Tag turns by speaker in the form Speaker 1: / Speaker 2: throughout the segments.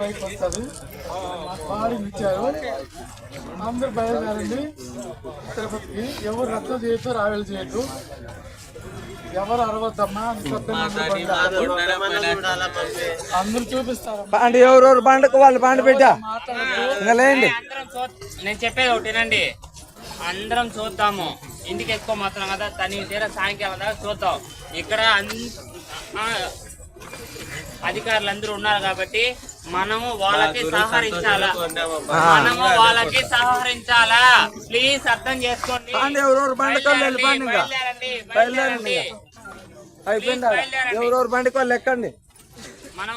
Speaker 1: Bike వస్తుంది. Body ఇచ్చారు. అందరు బయలుదేరండి. తిరుపతికి. ఎవరు రద్దు చేయొద్దు రావేలు చేయొద్దు. ఎవరు అరవద్దమ్మా అందరు చూపిస్తారు
Speaker 2: బండి ఎవరెవరు బండకు వాళ్ళు బండి పెట్టా? లేండి
Speaker 3: నేను చెప్పేది ఒకటేనండి అందరం చూద్దాము. ఇంటికి ఎక్కువ మాత్రం కదా తని తీర సాయంకాలం దాకా చూద్దాం. ఇక్కడ అధికారులు అందరూ ఉన్నారు కాబట్టి మనము వాళ్ళకి సహకరించాలా? మనము వాళ్ళకి సహకరించాలా? ప్లీజ్ అర్థం చేసుకోండి.
Speaker 2: బండి ఎవరెవరు బండికి వాళ్ళు
Speaker 3: బయలుదేరండి,
Speaker 2: వెళ్ళిపోండి
Speaker 3: బయలుదేరండి.
Speaker 2: అయిపోయిందా? ఎవరెవరు బండికి వాళ్ళు ఎక్కండి.
Speaker 3: మనం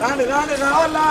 Speaker 2: రాండి రాండి రావాలా